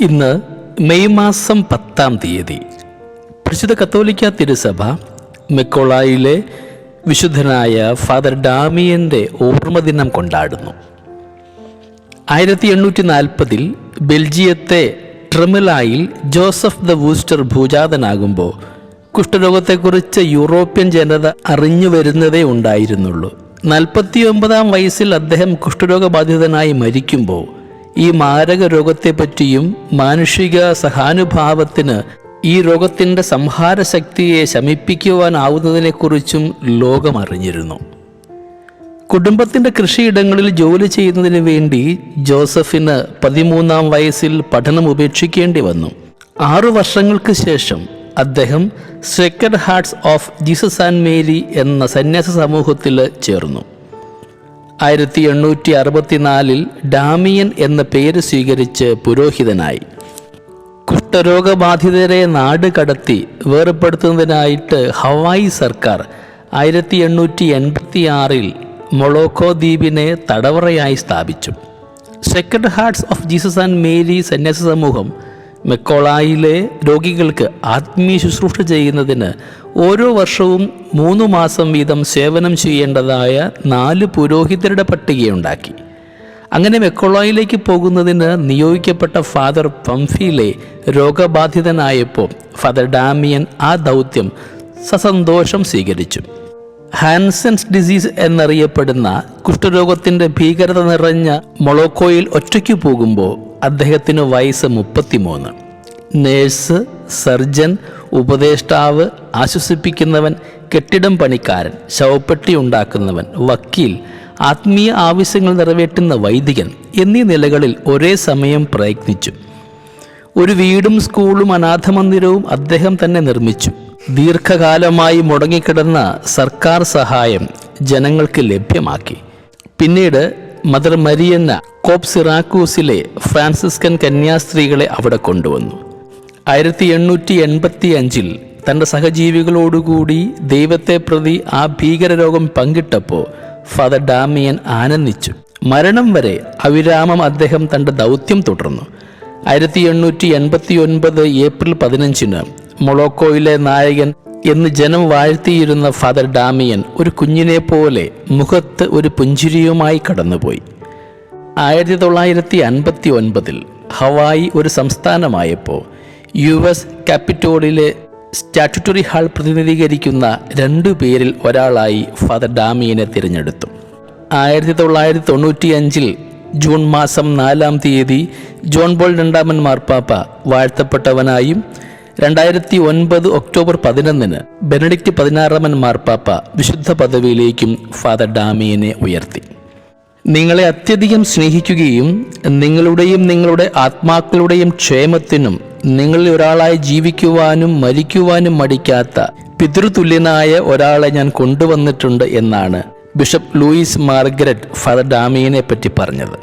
ഇന്ന് മെയ് മാസം പത്താം തീയതി. പ്രസിദ്ധ കത്തോലിക്ക തിരുസഭ മെക്കോളായിലെ വിശുദ്ധനായ ഫാദർ ഡാമിയന്റെ ഓർമ്മദിനം കൊണ്ടാടുന്നു. ആയിരത്തി എണ്ണൂറ്റി നാൽപ്പതിൽ ബെൽജിയത്തെ ട്രിമിലായിൽ ജോസഫ് ദ വൂസ്റ്റർ ഭൂജാതനാകുമ്പോൾ കുഷ്ഠരോഗത്തെക്കുറിച്ച് യൂറോപ്യൻ ജനത അറിഞ്ഞു വരുന്നതേ ഉണ്ടായിരുന്നുള്ളൂ. നാൽപ്പത്തിയൊമ്പതാം വയസ്സിൽ അദ്ദേഹം കുഷ്ഠരോഗബാധിതനായി മരിക്കുമ്പോൾ ഈ മാരക രോഗത്തെപ്പറ്റിയും മാനുഷിക സഹാനുഭാവത്തിന് ഈ രോഗത്തിന്റെ സംഹാരശക്തിയെ ശമിപ്പിക്കുവാനാവുന്നതിനെക്കുറിച്ചും ലോകം അറിഞ്ഞിരുന്നു കുടുംബത്തിന്റെ കൃഷിയിടങ്ങളിൽ ജോലി ചെയ്യുന്നതിന് വേണ്ടി ജോസഫിന് പതിമൂന്നാം വയസ്സിൽ പഠനം ഉപേക്ഷിക്കേണ്ടി വന്നു. ആറു വർഷങ്ങൾക്ക് ശേഷം അദ്ദേഹം second hearts of Jesus and Mary എന്ന സന്യാസ സമൂഹത്തിൽ ചേർന്നു. ആയിരത്തി എണ്ണൂറ്റി അറുപത്തിനാലിൽ ഡാമിയൻ എന്ന പേര് സ്വീകരിച്ച് പുരോഹിതനായി. കുഷ്ഠരോഗബാധിതരെ നാട് കടത്തി വേർപ്പെടുത്തുന്നതിനായിട്ട് ഹവായി സർക്കാർ ആയിരത്തി എണ്ണൂറ്റി എൺപത്തി ആറിൽ മൊളോക്കോ ദ്വീപിനെ തടവറയായി സ്ഥാപിച്ചു. Second hearts of Jesus and Mary സന്യാസ സമൂഹം മെക്കോളായിലെ രോഗികൾക്ക് ആത്മീയ ശുശ്രൂഷ ചെയ്യുന്നതിന് ഓരോ വർഷവും മൂന്ന് മാസം വീതം സേവനം ചെയ്യേണ്ടതായ നാല് പുരോഹിതരുടെ പട്ടികയുണ്ടാക്കി. അങ്ങനെ മെക്കോളായിലേക്ക് പോകുന്നതിന് നിയോഗിക്കപ്പെട്ട ഫാദർ പംഫിയിലെ രോഗബാധിതനായപ്പോൾ ഫാദർ ഡാമിയൻ ആ ദൗത്യം സസന്തോഷം സ്വീകരിച്ചു. ഹാൻസൻസ് ഡിസീസ് എന്നറിയപ്പെടുന്ന കുഷ്ഠരോഗത്തിന്റെ ഭീകരത നിറഞ്ഞ മൊളോക്കോയിൽ ഒറ്റയ്ക്ക് പോകുമ്പോൾ അദ്ദേഹത്തിന് വയസ്സ് മുപ്പത്തിമൂന്ന്. നേഴ്സ് സർജൻ ഉപദേഷ്ടാവ് ആശ്വസിപ്പിക്കുന്നവൻ കെട്ടിടം പണിക്കാരൻ ശവപ്പെട്ടി ഉണ്ടാക്കുന്നവൻ വക്കീൽ ആത്മീയ ആവശ്യങ്ങൾ നിറവേറ്റുന്ന വൈദികൻ എന്നീ നിലകളിൽ ഒരേ സമയം പ്രയത്നിച്ചു. ഒരു വീടും സ്കൂളും അനാഥമന്ദിരവും അദ്ദേഹം തന്നെ നിർമ്മിച്ചു. ദീർഘകാലമായി മുടങ്ങിക്കിടന്ന സർക്കാർ സഹായം ജനങ്ങൾക്ക് ലഭ്യമാക്കി. പിന്നീട് മദർ മരിയന്ന കോപ്പ് സിറാക്കൂസിലെ ഫ്രാൻസിസ്കൻ കന്യാസ്ത്രീകളെ അവിടെ കൊണ്ടുവന്നു. ആയിരത്തി എണ്ണൂറ്റി എൺപത്തി അഞ്ചിൽ തന്റെ സഹജീവികളോടുകൂടി ദൈവത്തെ പ്രതി ആ ഭീകരരോഗം പങ്കിട്ടപ്പോൾ ഫാദർ ഡാമിയൻ ആനന്ദിച്ചു. മരണം വരെ അവിരാമം അദ്ദേഹം തന്റെ ദൗത്യം തുടർന്നു. ആയിരത്തി എണ്ണൂറ്റി എൺപത്തി ഒൻപത് ഏപ്രിൽ പതിനഞ്ചിന് മൊളോക്കോയിലെ നായകൻ എന്ന് ജനം വാഴ്ത്തിയിരുന്ന ഫാദർ ഡാമിയൻ ഒരു കുഞ്ഞിനെ പോലെ മുഖത്ത് ഒരു പുഞ്ചിരിയുമായി കടന്നുപോയി. ആയിരത്തി തൊള്ളായിരത്തി അൻപത്തി ഒൻപതിൽ ഹവായി ഒരു സംസ്ഥാനമായപ്പോൾ യു എസ് ക്യാപിറ്റോളിലെ സ്റ്റാറ്റുട്ടറി ഹാൾ പ്രതിനിധീകരിക്കുന്ന രണ്ടു പേരിൽ ഒരാളായി ഫാദർ ഡാമിയനെ തിരഞ്ഞെടുത്തു. ആയിരത്തി തൊള്ളായിരത്തി തൊണ്ണൂറ്റിയഞ്ചിൽ ജൂൺ മാസം നാലാം തീയതി ജോൺ ബോൾ രണ്ടാമൻ മാർപ്പാപ്പ വാഴ്ത്തപ്പെട്ടവനായും രണ്ടായിരത്തി ഒൻപത് ഒക്ടോബർ പതിനൊന്നിന് ബെനഡിക്റ്റ് പതിനാറാമൻ മാർപ്പാപ്പ വിശുദ്ധ പദവിയിലേക്കും ഫാദർ ഡാമിയനെ ഉയർത്തി. നിങ്ങളെ അത്യധികം സ്നേഹിക്കുകയും നിങ്ങളുടെയും നിങ്ങളുടെ ആത്മാക്കളുടെയും ക്ഷേമത്തിനും നിങ്ങളിൽ ഒരാളായി ജീവിക്കുവാനും മരിക്കുവാനും മടിക്കാത്ത പിതൃതുല്യനായ ഒരാളെ ഞാൻ കൊണ്ടുവന്നിട്ടുണ്ട് എന്നാണ് ബിഷപ്പ് ലൂയിസ് മാർഗരറ്റ് ഫാദർ ഡാമിയനെ പറ്റി പറഞ്ഞത്.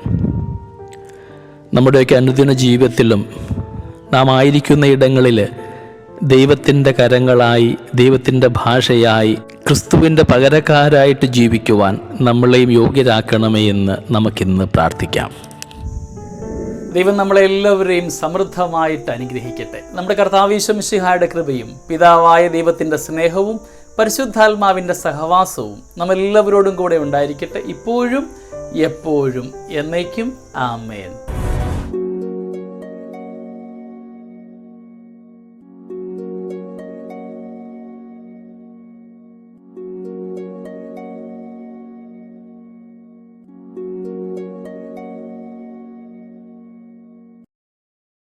നമ്മുടെയൊക്കെ അനുദിന ജീവിതത്തിലും നാം ആയിരിക്കുന്ന ഇടങ്ങളിൽ ദൈവത്തിന്റെ കരങ്ങളായി ദൈവത്തിന്റെ ഭാഷയായി ക്രിസ്തുവിന്റെ പകരക്കാരായിട്ട് ജീവിക്കുവാൻ നമ്മളെയും യോഗ്യരാക്കണമേ എന്ന് നമുക്കിന്ന് പ്രാർത്ഥിക്കാം. ദൈവം നമ്മളെല്ലാവരെയും സമൃദ്ധമായിട്ട് അനുഗ്രഹിക്കട്ടെ. നമ്മുടെ കർത്താവീശംശിഹായുടെ കൃപയും പിതാവായ ദൈവത്തിന്റെ സ്നേഹവും പരിശുദ്ധാത്മാവിന്റെ സഹവാസവും നമ്മളെല്ലാവരോടും കൂടെ ഉണ്ടായിരിക്കട്ടെ ഇപ്പോഴും എപ്പോഴും എന്നേക്കും. ആമേൻ.